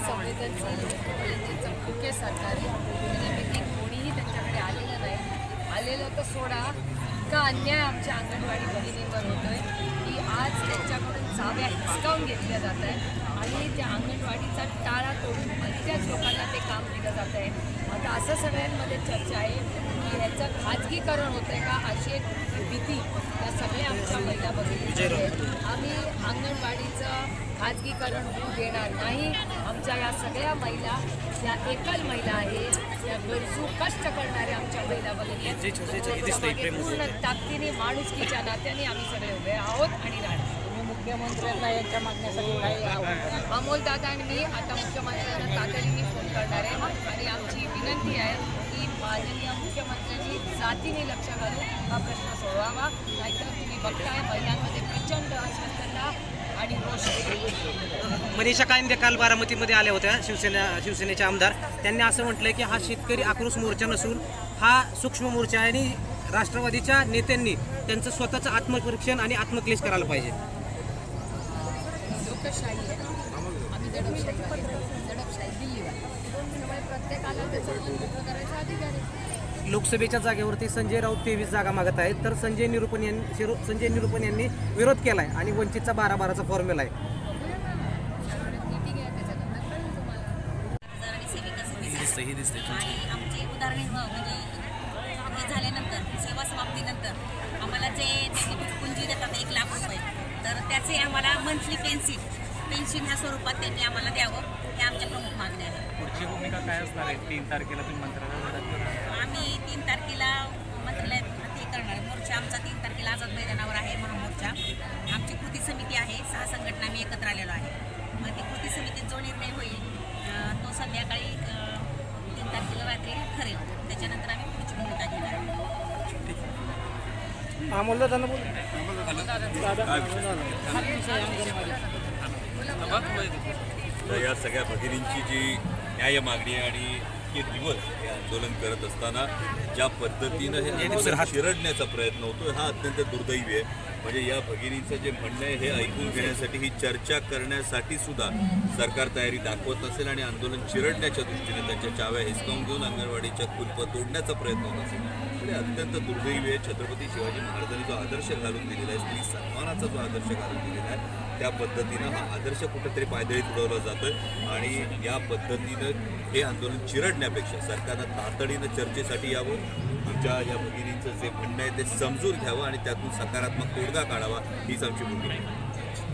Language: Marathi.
संवेदनशील त्यांचं मुख्य सरकारी त्याच्यापैकी कोणीही त्यांच्याकडे आलेलं नाही. आलेलं तर सोडा इतका अन्याय आमच्या अंगणवाडी होतो आहे की आज त्यांच्याकडून चाव्या हिसकावून घेतल्या जात आहे आणि त्या अंगणवाडीचा टाळा तोडून बऱ्याच लोकांना ते काम दिलं जात आहे आता असं सगळ्यांमध्ये चर्चा आहे की ह्याचं खाजगीकरण होतं आहे का? अशी एक भीती या सगळ्या आमच्या महिला भगिनी आम्ही अंगणवाडीचं खाजगीकरण होऊ देणार नाही. आमच्या या सगळ्या महिला या एकल महिला आहेत या गरजू कष्ट करणाऱ्या आमच्या महिला. त्याच्यामागे पूर्ण ताकदीने माणुसकीच्या नात्याने आम्ही सगळे उभे आहोत आणि राहणार. मुख्यमंत्र्यांना यांच्या मागण्यासाठी काय आव्हान अमोल दादा आणि मी आता मुख्यमंत्र्यांना तातडीने फोन करणार आहे. आणि आमची विनंती आहे की माननीय मुख्यमंत्र्यांनी जातीने लक्ष घालून हा प्रश्न सोडवावा. नाहीतर तुम्ही बघताय महिलांमध्ये प्रचंड अस्वस्थता. मनीषा कायंदे काल बारामतीमध्ये आल्या होत्या शिवसेना शिवसेनेचे आमदार. त्यांनी असं म्हटलंय की हा शेतकरी आक्रोश मोर्चा नसून हा सूक्ष्म मोर्चा आहे आणि राष्ट्रवादीच्या नेत्यांनी त्यांचं स्वतःचं आत्मपरीक्षण आणि आत्मक्लेश करायला पाहिजे. लोकशाही आहे. आम्ही दडपशाही दडपशाही दिल्लीवर. लोकसभेच्या जागेवरती संजय राऊत तेवीस जागा मागत आहेत. तर संजय निरुपण यांनी शिरो- संजय निरुपण यांनी विरोध केलाय आणि वंचितचा बारा बाराचा फॉर्म्युला आहे आहे आणि आमचे उदाहरण म्हणजे हे झाल्यानंतर सेवा समाप्तीनंतर आम्हाला जे पुंजी देतात एक लाख रुपये तर त्याचे आम्हाला मंथली पेन्सिल पेन्शन ह्या स्वरूपात त्यांनी आम्हाला द्यावं हे आमच्या प्रमुख मागण्या आहेत. पुढची भूमिका काय असणार आहे? तीन तारखेला तुम्ही मंत्रालयात तीन तारखेला मंत्रालयात ते करणार. मोर्चा आमचा तीन तारखेला आझाद मैदानावर आहे महामोर्चा. आमची कृती समिती आहे. सहा संघटना आम्ही एकत्र आलेलो आहे. मग ती कृती समितीत जो निर्णय होईल तो संध्याकाळी तीन तारखेला रात्री ठरेल. त्याच्यानंतर आम्ही पुढची भूमिका घेणार. या सगळ्या भगिनींची जी न्याय मागणी आणि हे दिवस हे आंदोलन करत असताना ज्या पद्धतीनं हे आंदोलन चिरडण्याचा प्रयत्न होतो हा अत्यंत दुर्दैवी आहे. म्हणजे या भगिनींचं जे म्हणणं आहे हे ऐकून घेण्यासाठी ही चर्चा करण्यासाठी सुद्धा सरकार तयारी दाखवत नसेल आणि आंदोलन चिरडण्याच्या दृष्टीने त्यांच्या चाव्या हिसकावून घेऊन अंगणवाडीच्या कुलप तोडण्याचा प्रयत्न होत असेल. म्हणजे अत्यंत दुर्दैवी आहे. छत्रपती शिवाजी महाराजांनी जो आदर्श घालून दिलेला आहे स्त्री सन्मानाचा जो आदर्श घालून दिलेला आहे त्या पद्धतीनं हा आदर्श कुठेतरी पायदळीत उडवला जातोय आणि या पद्धतीनं हे आंदोलन चिरडण्यापेक्षा सरकारनं तातडीनं चर्चेसाठी यावं. आमच्या या भगिनींचं जे म्हणणं आहे ते समजून घ्यावं आणि त्यातून सकारात्मक तोडगा काढावा हीच आमची भूमिका आहे.